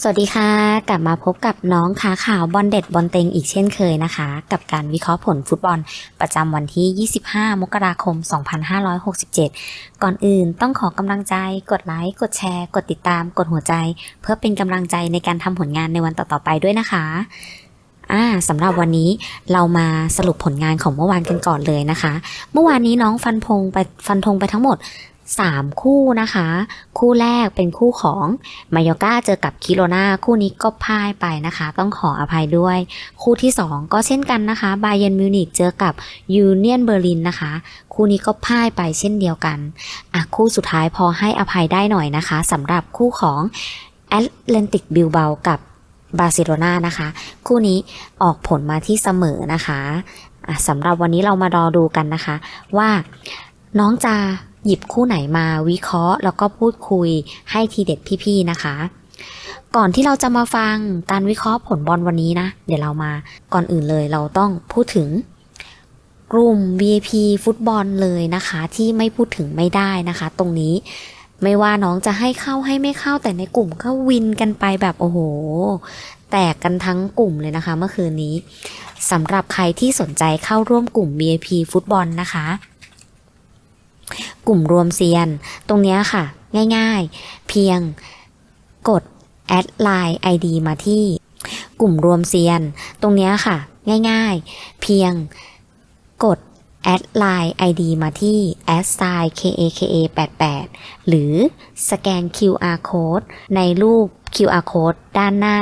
สวัสดีค่ะ กลับมาพบกับน้องขาข่าวบอลเด็ดบอลเต็งอีกเช่นเคยนะคะ กับการวิเคราะห์ผลฟุตบอลประจำวันที่ 25 มกราคม 2567 ก่อนอื่นต้องขอกำลังใจกดไลค์กดแชร์ กดติดตาม กดหัวใจ เพื่อเป็นกำลังใจในการทำผลงานในวันต่อๆไปด้วยนะคะอ่าสำหรับวันนี้เรามาสรุปผลงานของเมื่อวานกันก่อนเลยนะคะ เมื่อวานนี้น้องฟันพงไปฟันธงไปทั้งหมด 3 คู่นะคะ คู่แรกเป็นคู่ของมายอกาเจอกับคิโรนาคู่นี้ก็พ่ายไปนะคะ ต้องขออภัยด้วย คู่ที่ 2 ก็เช่นกันนะคะบาเยนมิวนิกเจอกับยูเนียนเบอร์ลินนะคะ คู่นี้ก็พ่ายไปเช่นเดียวกันอะคู่สุดท้ายพอให้อภัยได้หน่อยนะคะสำหรับคู่ของแอตแลนติกบิลเบากับบาร์เซโลนานะคะ คู่นี้ออกผลมาที่เสมอนะคะะสำหรับวันนี้เรามารอดูกันนะคะ ว่าน้องจะ หยิบคู่ไหนมาวิเคราะห์ แล้วก็พูดคุยให้ทีเด็ดพี่ๆนะคะ ก่อนที่เราจะมาฟังการวิเคราะห์ผลบอลวันนี้นะ เดี๋ยวเรามาก่อนอื่นเลยเราต้องพูดถึงกลุ่ม VIP ฟุตบอลเลยนะคะ ที่ไม่พูดถึงไม่ได้นะคะ ตรงนี้ไม่ว่าน้องจะให้เข้าให้ไม่เข้าแต่ในกลุ่มก็วินกันไปแบบโอ้โห แตกกันทั้งกลุ่มเลยนะคะ เมื่อคืนนี้สำหรับใครที่สนใจเข้าร่วมกลุ่ม VIP ฟุตบอลนะคะ กลุ่มรวมเซียน ตรงนี้ค่ะ ง่ายๆ เพียงกดแอดไลน์ ID มาที่กลุ่มรวมเซียน ตรงนี้ค่ะ ง่ายๆ เพียงกดแอดไลน์ ID มาที่ a d s i g KAKA 88หรือสแกน QR code ในรูป QR code ด้านหน้า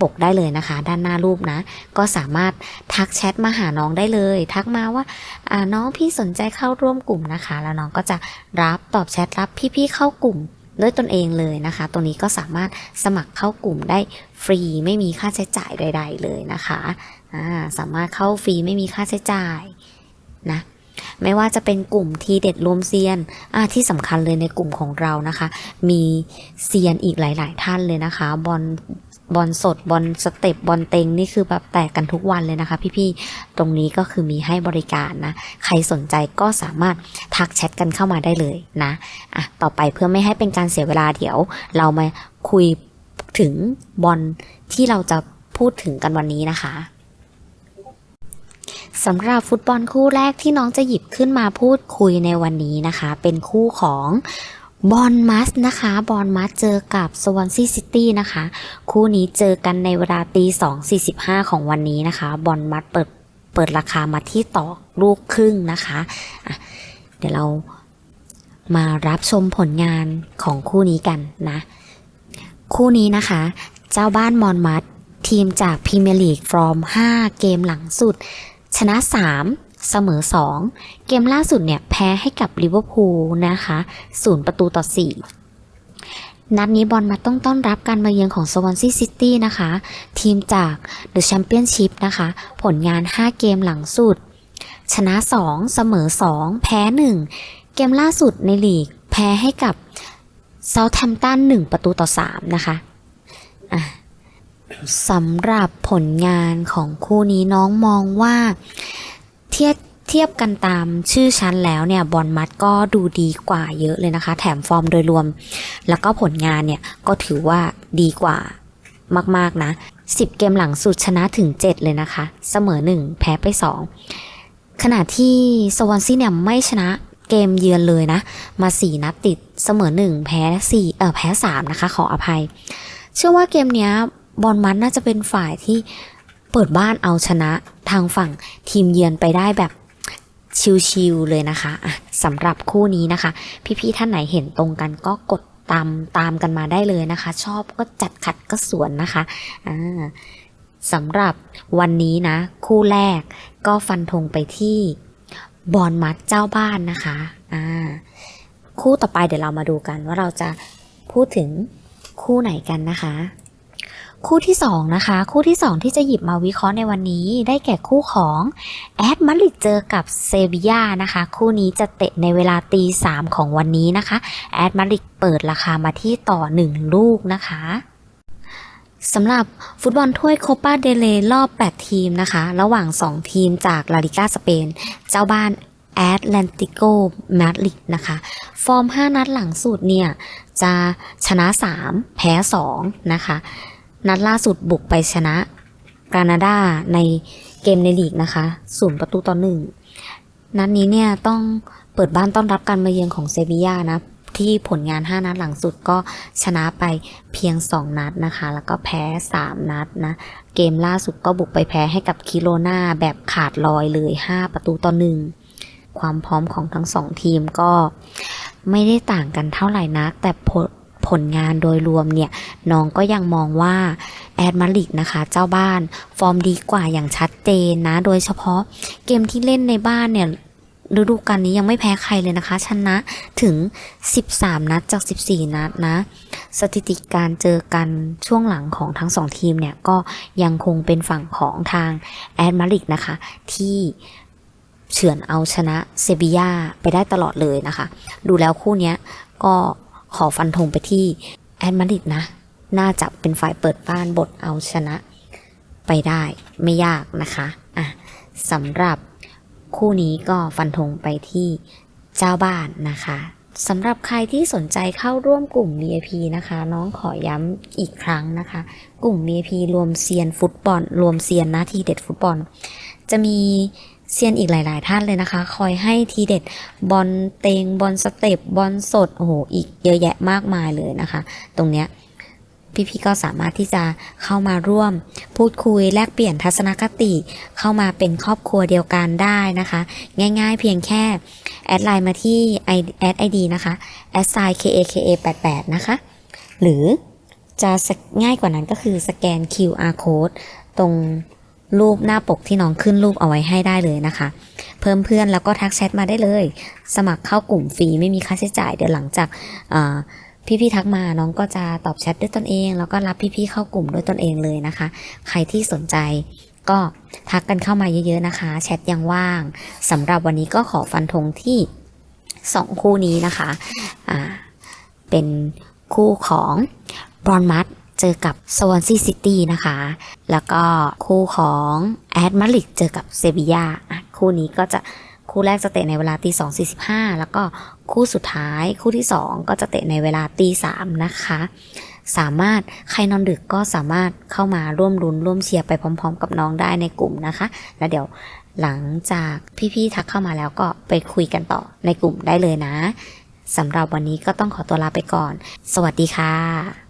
ปกได้เลยนะคะ ด้านหน้ารูปนะ ก็สามารถทักแชทมาหาน้องได้เลย ทักมาว่าอ่าน้องพี่สนใจเข้าร่วมกลุ่มนะคะ แล้วน้องก็จะรับตอบแชทรับพี่ๆเข้ากลุ่มด้วยตนเองเลยนะคะตรงนี้ก็สามารถสมัครเข้ากลุ่มได้ฟรีไม่มีค่าใช้จ่ายใด ๆ เลยนะคะสามารถเข้าฟรีไม่มีค่าใช้จ่ายนะไม่ว่าจะเป็นกลุ่มทีเด็ดรวมเซียนที่สำคัญเลยในกลุ่มของเรานะคะ มีเซียนอีกหลาย ๆ ท่านเลยนะคะ บอล บอลสดบอลสเต็ปบอลเต็งนี่คือแบบแตกกันทุกวันเลยนะคะ พี่ๆตรงนี้ก็คือมีให้บริการนะ ใครสนใจก็สามารถทักแชทกันเข้ามาได้เลยนะอะต่อไปเพื่อไม่ให้เป็นการเสียเวลาเดี๋ยว เรามาคุยถึงบอลที่เราจะพูดถึงกันวันนี้นะคะสำหรับฟุตบอลคู่แรกที่น้องจะหยิบขึ้นมาพูดคุยในวันนี้นะคะ เป็นคู่ของ บอลมัสนะคะบอลมัสเจอกับสวอนซีซิตี้นะคะ คู่นี้เจอกันในเวลาตีสองสี่สิบห้าของวันนี้นะคะบอลมัสเปิดเปิดราคามาที่ต่อลูกครึ่งนะคะะเดี๋ยวเรามารับชมผลงานของคู่นี้กันนะ คู่นี้นะคะ เจ้าบ้านมอนมัสทีมจากพรีเมียร์ลีกฟอร์ม 5 เกมหลังสุด ชนะ 3 เสมอ 2 เกมล่าสุดเนี่ยแพ้ให้กับลิเวอร์พูลนะคะศูนย์ประตูต่อ 4นัดนี้บอลมาต้องต้อนรับการมาเยือนของสวอนซีซิตี้นะคะ ทีมจากเดอะแชมเปี้ยนชิพนะคะ ผลงาน 5 เกมหลังสุด ชนะ 2 เสมอ 2 แพ้ 1 เกมล่าสุดในลีก แพ้ให้กับเซาท์แฮมตัน1 ประตูต่อ 3 นะคะะสำหรับผลงานของคู่นี้น้องมองว่า ทียบเทียบกันตามชื่อชั้นแล้วเนี่ยบอลมัดก็ดูดีกว่าเยอะเลยนะคะ แถมฟอร์มโดยรวม แล้วก็ผลงานเนี่ยก็ถือว่าดีกว่ามากๆนะ 10 เกมหลังสุดชนะถึง 7 เลยนะคะ เสมอ 1 แพ้ไป 2 ขณะที่สวอนซีเนี่ยไม่ชนะเกมเยือนเลยนะ มา 4 นัดติดเสมอ 1 แพ้ 4 เออแพ้ 3 นะคะ ขออภัย เชื่อว่าเกมเนี้ยบอลมันน่าจะเป็นฝ่ายที่ เปิดบ้านเอาชนะทางฝั่งทีมเยือนไปได้แบบชิวๆเลยนะคะอะสำหรับคู่นี้นะคะ พี่ๆท่านไหนเห็นตรงกันก็กดตามตามกันมาได้เลยนะคะ ชอบก็จัดขัดก็สวนนะคะอ่าสำหรับวันนี้นะ คู่แรกก็ฟันธงไปที่บอลมัดเจ้าบ้านนะคะอ่าคู่ต่อไปเดี๋ยวเรามาดูกันว่าเราจะพูดถึงคู่ไหนกันนะคะ คู่ที่2นะคะ คู่ที่ 2 ที่จะหยิบมาวิเคราะห์ในวันนี้ ได้แก่คู่ของแอดมาริดเจอกับเซบียานะคะ คู่นี้จะเตะในเวลาตีสามของวันนี้นะคะแอดมาริดเปิดราคามาที่ต่อ 1 ลูกนะคะสำหรับฟุตบอลถ้วยโคปาเดเลรอบ 8 ทีมนะคะ ระหว่าง 2 ทีมจากลาลิกาสเปน เจ้าบ้านแแอตแลนติโกมาดริดนะคะ ฟอร์ม 5 นัดหลังสุดเนี่ย จะชนะ 3 แพ้ 2 นะคะ นัดล่าสุดบุกไปชนะกรานาดาในเกมในลีกนะคะศูนย์ประตูต่อหนึ่งนัดนี้เนี่ยต้องเปิดบ้านต้อนรับการมาเยือนของเซบียานะที่ผลงาน 5 นัดหลังสุดก็ชนะไปเพียง 2 นัดนะคะ แล้วก็แพ้ 3 นัดนะ เกมล่าสุดก็บุกไปแพ้ให้กับคิโรนาแบบขาดลอยเลย 5 ประตูต่อหนึ่งความพร้อมของทั้งสองทีมก็ไม่ได้ต่างกันเท่าไหร่นัก แต่ ผลงานโดยรวมเนี่ยน้องก็ยังมองว่าแอดมาริกนะคะ เจ้าบ้านฟอร์มดีกว่าอย่างชัดเจนนะ โดยเฉพาะเกมที่เล่นในบ้านเนี่ยฤดูกาลนี้ยังไม่แพ้ใครเลยนะคะ ชนะถึง 13 นัดจาก 14 นัดนะ สถิติการเจอกันช่วงหลังของทั้งสองทีมเนี่ย ก็ยังคงเป็นฝั่งของทางแอดมาริกนะคะ ที่เฉือนเอาชนะเซบียาไปได้ตลอดเลยนะคะ ดูแล้วคู่นี้ก็ ขอฟันธงไปที่แอดมาริดนะ น่าจะเป็นฝ่ายเปิดบ้านบทเอาชนะ ไปได้ไม่ยากนะคะอะสำหรับคู่นี้ก็ฟันธงไปที่เจ้าบ้านนะคะสำหรับใครที่สนใจเข้าร่วมกลุ่ม VIP นะคะ น้องขอย้ำอีกครั้งนะคะ กลุ่ม VIP รวมเซียนฟุตบอล รวมเซียนน้าทีเด็ดฟุตบอล จะมี เซียนอีกหลาย ๆ ท่านเลยนะคะ คอยให้ทีเด็ดบอลเตงบอลสเต็ปบอลสดโอ้โหอีกเยอะแยะมากมายเลยนะคะ ตรงเนี้ยพี่ๆก็สามารถที่จะเข้ามาร่วม พูดคุยแลกเปลี่ยนทัศนคติ เข้ามาเป็นครอบครัวเดียวกันได้นะคะ ง่ายๆเพียงแค่ แอดไลน์มาที่แอดไอดีนะคะแอดไซ KAKA 88 นะคะ หรือจะง่ายกว่านั้นก็คือสแกน QR code ตรง รูปหน้าปกที่น้องขึ้นรูปเอาไว้ให้ได้เลยนะคะ เพิ่มเพื่อนแล้วก็ทักแชทมาได้เลย สมัครเข้ากลุ่มฟรีไม่มีค่าใช้จ่ายเดี๋ยวหลังจากพี่ๆทักมาน้องก็จะตอบแชทด้วยตนเอง แล้วก็รับพี่ๆเข้ากลุ่มด้วยตนเองเลยนะคะ ใครที่สนใจก็ทักกันเข้ามาเยอะๆนะคะ แชทยังว่างสำหรับวันนี้ก็ขอฟันธงที่2คู่นี้นะคะ อ่า เป็นคู่ของบรอนมัด เจอกับสวอนซีซิตี้นะคะ แล้วก็คู่ของแอดมาริกเจอกับเซบียาคู่นี้ก็จะคู่แรกจะเตะในเวลาตีสองสี่สิบห้าแล้วก็คู่สุดท้ายคู่ที่สองก็จะเตะในเวลาตีสามนะคะ สามารถใครนอนดึกก็สามารถเข้ามาร่วมรุนร่วมเชียร์ไปพร้อม ๆ กับน้องได้ในกลุ่มนะคะ แล้วเดี๋ยวหลังจากพี่ๆทักเข้ามาแล้วก็ไปคุยกันต่อในกลุ่มได้เลยนะสำหรับวันนี้ก็ต้องขอตัวลาไปก่อน สวัสดีค่ะ